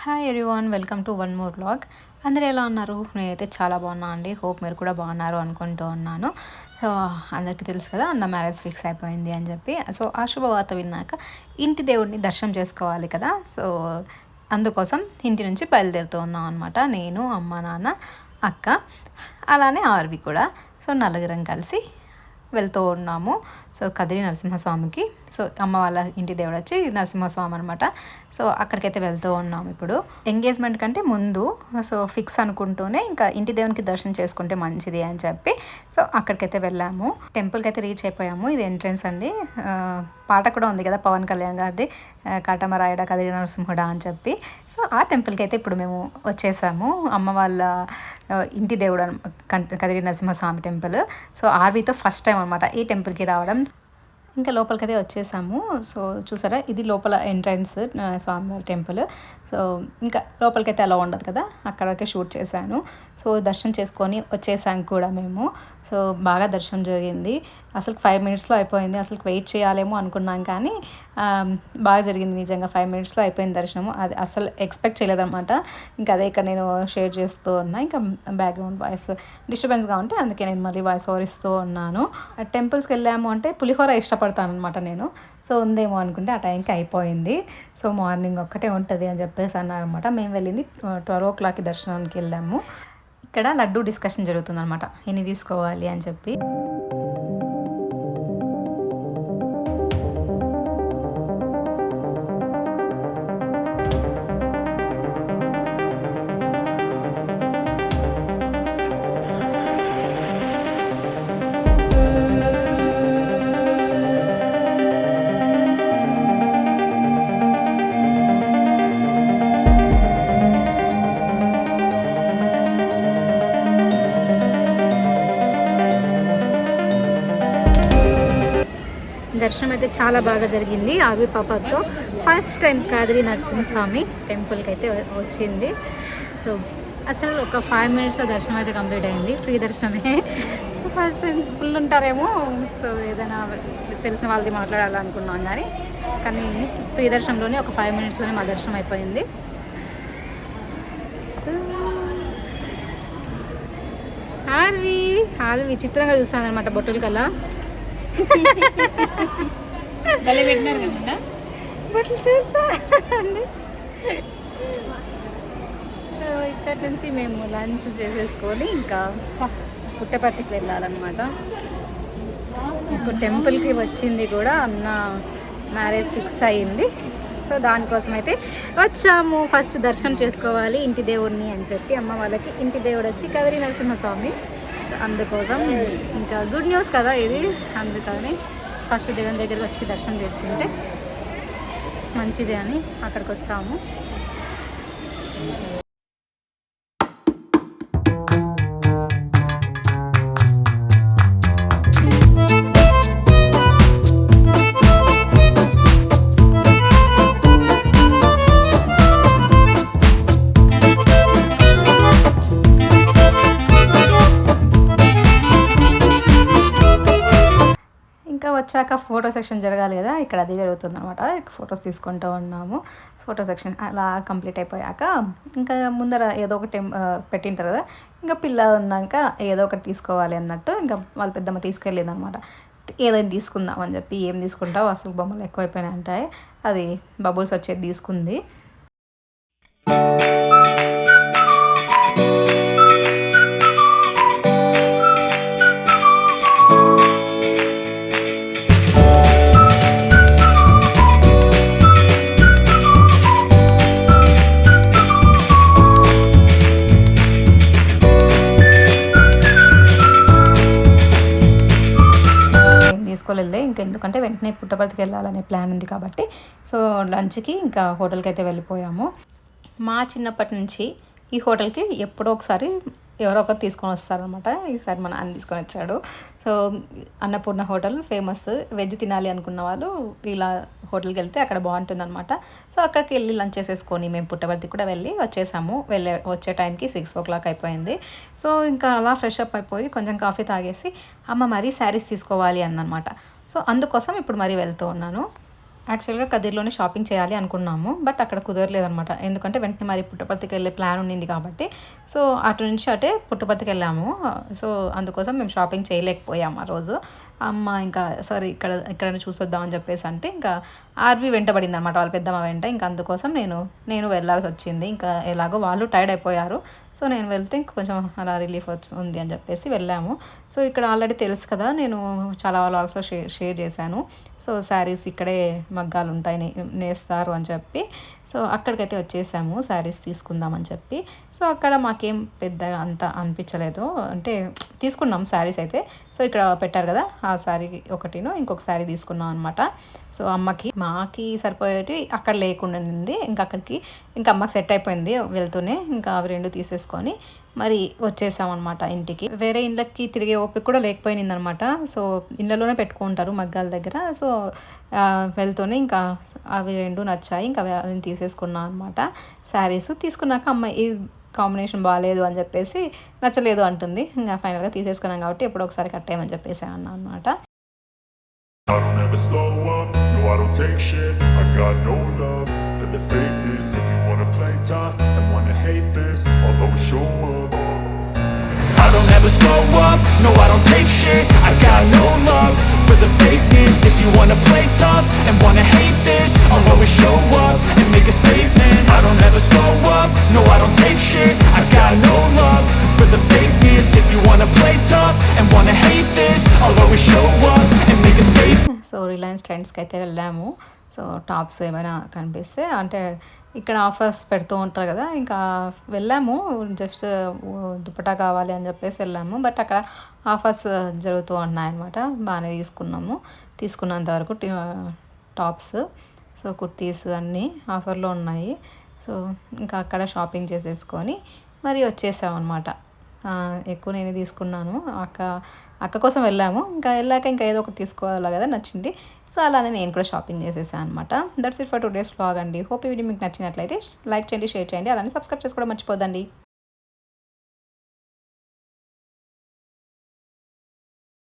Hi everyone welcome to one more blog అందరు ఎలా ఉన్నారు? నేనైతే చాలా బాగున్నా అండి. హోప్ మీరు కూడా బాగున్నారు అనుకుంటూ ఉన్నాను. సో అందరికీ తెలుసు కదా అన్న మ్యారేజ్ ఫిక్స్ అయిపోయింది అని చెప్పి. సో ఆ శుభవార్త విన్నాక ఇంటి దేవుడిని దర్శనం చేసుకోవాలి కదా. సో అందుకోసం ఇంటి నుంచి బయలుదేరుతూ ఉన్నాం అనమాట నేను అమ్మ నాన్న అక్క అలానే ఆర్వి కూడా. సో నలుగురం కలిసి వెళ్తూ ఉన్నాము. సో కదిరి నరసింహస్వామికి. సో అమ్మ వాళ్ళ ఇంటి దేవుడు వచ్చి నరసింహస్వామి అనమాట సో అక్కడికైతే వెళ్తూ ఉన్నాం ఇప్పుడు. ఎంగేజ్మెంట్ కంటే ముందు సో ఫిక్స్ అనుకుంటూనే ఇంకా ఇంటి దేవునికి దర్శనం చేసుకుంటే మంచిది అని చెప్పి సో అక్కడికైతే వెళ్ళాము. టెంపుల్కి అయితే రీచ్ అయిపోయాము. ఇది ఎంట్రన్స్ అండి. పాట కూడా ఉంది కదా పవన్ కళ్యాణ్ గారిది ఆ, కాటమరాయుడ కదిరి నరసింహుడా అని చెప్పి. సో ఆ టెంపుల్కి అయితే ఇప్పుడు మేము వచ్చేసాము. అమ్మ వాళ్ళ ఇంటి దేవుడు కదిరి నరసింహస్వామి టెంపుల్ సో ఆర్వీతో ఫస్ట్ టైం అనమాట ఈ టెంపుల్కి రావడం ఇంకా లోపలికదే వచ్చేసాము. సో చూసారా? ఇది లోపల ఎంట్రన్స్ స్వామివారి టెంపుల్. సో ఇంకా లోపలికైతే అలా ఉండదు కదా? అక్కడికే షూట్ చేశాను. సో దర్శనం చేసుకొని వచ్చేసాం కూడా మేము. సో బాగా దర్శనం జరిగింది. అసలు ఫైవ్ మినిట్స్లో అయిపోయింది అసలు వెయిట్ చేయాలేమో అనుకున్నాం కానీ బాగా జరిగింది నిజంగా ఫైవ్ మినిట్స్లో అయిపోయింది దర్శనము అది అసలు ఎక్స్పెక్ట్ చేయలేదన్నమాట. ఇంకా అదే ఇక్కడ నేను షేర్ చేస్తూ ఉన్నా. ఇంకా బ్యాక్గ్రౌండ్ వాయిస్ డిస్టర్బెన్స్గా ఉంటే అందుకే నేను మళ్ళీ వాయిస్ ఓవర్ ఇస్తూ ఉన్నాను. టెంపుల్స్కి వెళ్ళాము అంటే పులిహోర ఇష్టపడతాను అనమాట నేను. సో ఉందేమో అనుకుంటే ఆ టైంకి అయిపోయింది. సో మార్నింగ్ ఒక్కటే ఉంటుంది అని చెప్పేసి అన్నారనమాట మేము వెళ్ళింది ట్వెల్వ్ ఓ క్లాక్కి దర్శనానికి వెళ్ళాము. ఇక్కడ లడ్డు డిస్కషన్ జరుగుతుంది అనమాట ఇన్ని తీసుకోవాలి అని చెప్పి. దర్శనం అయితే చాలా బాగా జరిగింది. ఆర్వి పాపతో ఫస్ట్ టైం కాదిరి నరసింహస్వామి టెంపుల్కి అయితే వచ్చింది. సో అసలు ఒక ఫైవ్ మినిట్స్లో దర్శనం అయితే కంప్లీట్ అయింది. ఫ్రీ దర్శనమే. సో ఫస్ట్ టైం ఫుల్ ఉంటారేమో. సో ఏదైనా తెలిసిన వాళ్ళది మాట్లాడాలనుకున్నాం కానీ కానీ ఫ్రీ దర్శనంలోనే ఒక ఫైవ్ మినిట్స్లోనే మా దర్శనం అయిపోయింది. ఆర్వి! ఆర్వి! విచిత్రంగా చూస్తాను అనమాట బొట్టుల కల్లా భలే పెట్టినారు కదా బట్టలు చూసా. సో ఇక్కడ నుంచి మేము లంచ్ చేసేసుకొని ఇంకా పుట్టపర్తికి వెళ్ళాలన్నమాట. ఇప్పుడు టెంపుల్కి వచ్చింది కూడా అన్న మ్యారేజ్ ఫిక్స్ అయ్యింది. సో దానికోసం అయితే వచ్చాము. ఫస్ట్ దర్శనం చేసుకోవాలి ఇంటి దేవుడిని అని చెప్పి అమ్మ వాళ్ళకి ఇంటి దేవుడు వచ్చి కదిరి నరసింహస్వామి అందుకోసం ఇంకా గుడ్ న్యూస్ కదా ఇది. అందుకని ఫస్ట్ దేవుని దగ్గరికి వచ్చి దర్శనం చేసుకుంటే మంచిది అని అక్కడికి వచ్చాము. వచ్చాక ఫోటో సెక్షన్ జరగాలి కదా ఇక్కడ అది జరుగుతుంది అనమాట ఫొటోస్ తీసుకుంటూ ఉన్నాము. ఫోటో సెక్షన్ అలా కంప్లీట్ అయిపోయాక ఇంకా ముందర ఏదో ఒకటి పెట్టింటారు కదా ఇంకా పిల్ల ఉన్నాక ఏదో ఒకటి తీసుకోవాలి అన్నట్టు ఇంకా వాళ్ళ పెద్దమ్మ తీసుకెళ్ళింది అనమాట ఏదైనా తీసుకుందాం అని చెప్పి ఏం తీసుకుంటావు? అసలు బొమ్మలు ఎక్కువైపోయినాయి అంటే అది బబుల్స్ వచ్చేది తీసుకుంది. ఏం తీసుకోలేదు ఇంకా ఎందుకంటే వెంటనే పుట్టపర్తికి వెళ్ళాలనే ప్లాన్ ఉంది కాబట్టి. సో లంచ్కి ఇంకా హోటల్కి అయితే వెళ్ళిపోయాము. మా చిన్నప్పటి నుంచి ఈ హోటల్కి ఎప్పుడో ఒకసారి ఎవరో ఒకరు తీసుకొని వస్తారనమాట ఈసారి మన అన్న తీసుకొని వచ్చాడు. So Annapurna hotel famous. Veg తినాలి అనుకున్న వాళ్ళు ఇలా హోటల్కి వెళ్తే అక్కడ బాగుంటుంది అనమాట సో అక్కడికి వెళ్ళి లంచ్ చేసేసుకొని మేము పుట్టపర్తి కూడా వెళ్ళి వచ్చేసాము. వెళ్ళే వచ్చే టైంకి సిక్స్ ఓ క్లాక్ అయిపోయింది. సో ఇంకా అలా ఫ్రెష్ అప్ అయిపోయి కొంచెం కాఫీ తాగేసి అమ్మ మరీ శారీస్ తీసుకోవాలి అన్నమాట. సో అందుకోసం ఇప్పుడు మరీ వెళ్తూ ఉన్నాను. యాక్చువల్గా కదిర్లోనే షాపింగ్ చేయాలి అనుకున్నాము బట్ అక్కడ కుదరలేదనమాట ఎందుకంటే వెంటనే మరి పుట్టపర్తికి వెళ్ళే ప్లాన్ ఉండింది కాబట్టి. సో అటు నుంచి అటే పుట్టపర్తికి వెళ్ళాము సో అందుకోసం మేము షాపింగ్ చేయలేకపోయాము ఆ రోజు. అమ్మ ఇంకా సరే ఇక్కడ ఇక్కడ చూసొద్దాం అని చెప్పేసి అంటే ఇంకా ఆర్వి వెంటబడింది అనమాట వాళ్ళ పెద్దమ్మ వెంట. ఇంకా అందుకోసం నేను నేను వెళ్ళాల్సి వచ్చింది. ఇంకా ఎలాగో వాళ్ళు టైర్డ్ అయిపోయారు. సో నేను వెళ్తే కొంచెం అలా రిలీఫ్ ఉంది అని చెప్పేసి వెళ్ళాము. సో ఇక్కడ ఆల్రెడీ తెలుసు కదా నేను చాలా వాళ్ళతో షేర్ షేర్ చేశాను. సో శారీస్ ఇక్కడే మగ్గాలు ఉంటాయి నే- నేస్తారు అని చెప్పి. సో అక్కడికైతే వచ్చేసాము శారీస్ తీసుకుందామని చెప్పి. సో అక్కడ మాకేం పెద్దగా అంత అనిపించలేదు. అంటే తీసుకున్నాం శారీస్ అయితే సో ఇక్కడ పెట్టారు కదా ఆ శారీ ఒకటిను ఇంకొక శారీ తీసుకున్నాం అనమాట సో అమ్మకి మాకి సరిపోయేటి అక్కడ లేకుండా ఉంది. ఇంకా అక్కడికి ఇంకా అమ్మకి సెట్ అయిపోయింది వెళ్తూనే. ఇంకా అవి రెండు తీసేసుకొని మరి వచ్చేసామన్నమాట ఇంటికి. వేరే ఇళ్ళకి తిరిగే ఓపిక కూడా లేకపోయింది అనమాట సో ఇళ్ళలోనే పెట్టుకుంటారు మగ్గాల దగ్గర. సో వెళ్తూనే ఇంకా అవి రెండు నచ్చాయి. ఇంకా అవి తీసేసుకున్నాను అనమాట శారీస్ తీసుకున్నాక అమ్మాయి కాంబినేషన్ బాగాలేదు అని చెప్పేసి నచ్చలేదు అంటుంది ఇంకా ఫైనల్గా తీసేసుకున్నాం కాబట్టి ఎప్పుడో ఒకసారి కట్టేయమని చెప్పేసి అన్నా అనమాట I don't ever slow up, no I don't take shit I got no love for the fakeness If you wanna play tough and wanna hate this I'll always show up I don't ever slow up, no I don't take shit I got no love for the fakeness If you wanna play tough and wanna hate this I'll అయితే వెళ్ళాము. So tops ఏమైనా కనిపిస్తే అంటే ఇక్కడ offers పెడుతూ ఉంటారు కదా ఇంకా వెళ్ళాము. జస్ట్ దుపటా కావాలి అని చెప్పేసి వెళ్ళాము. బట్ అక్కడ ఆఫర్స్ జరుగుతూ ఉన్నాయన్నమాట. బాగానే తీసుకున్నాము. తీసుకున్నంత వరకు టాప్స్ సో కుర్తీస్ అన్నీ ఆఫర్లో ఉన్నాయి. సో ఇంకా అక్కడ షాపింగ్ చేసేసుకొని మరి వచ్చేసాం అనమాట ఎక్కువ నేనే తీసుకున్నాను. అక్క అక్క కోసం వెళ్ళాము. ఇంకా వెళ్ళాక ఇంకా ఏదో ఒకటి తీసుకోవాలి కదా నచ్చింది. సో అలానే నేను కూడా షాపింగ్ చేసేసాను అనమాట that's it for today's blog అండి. హోప్ ఈ వీడియో మీకు నచ్చినట్లయితే లైక్ చేయండి షేర్ చేయండి. అలానే సబ్స్క్రైబ్ చేసుకోవడం మర్చిపోదండి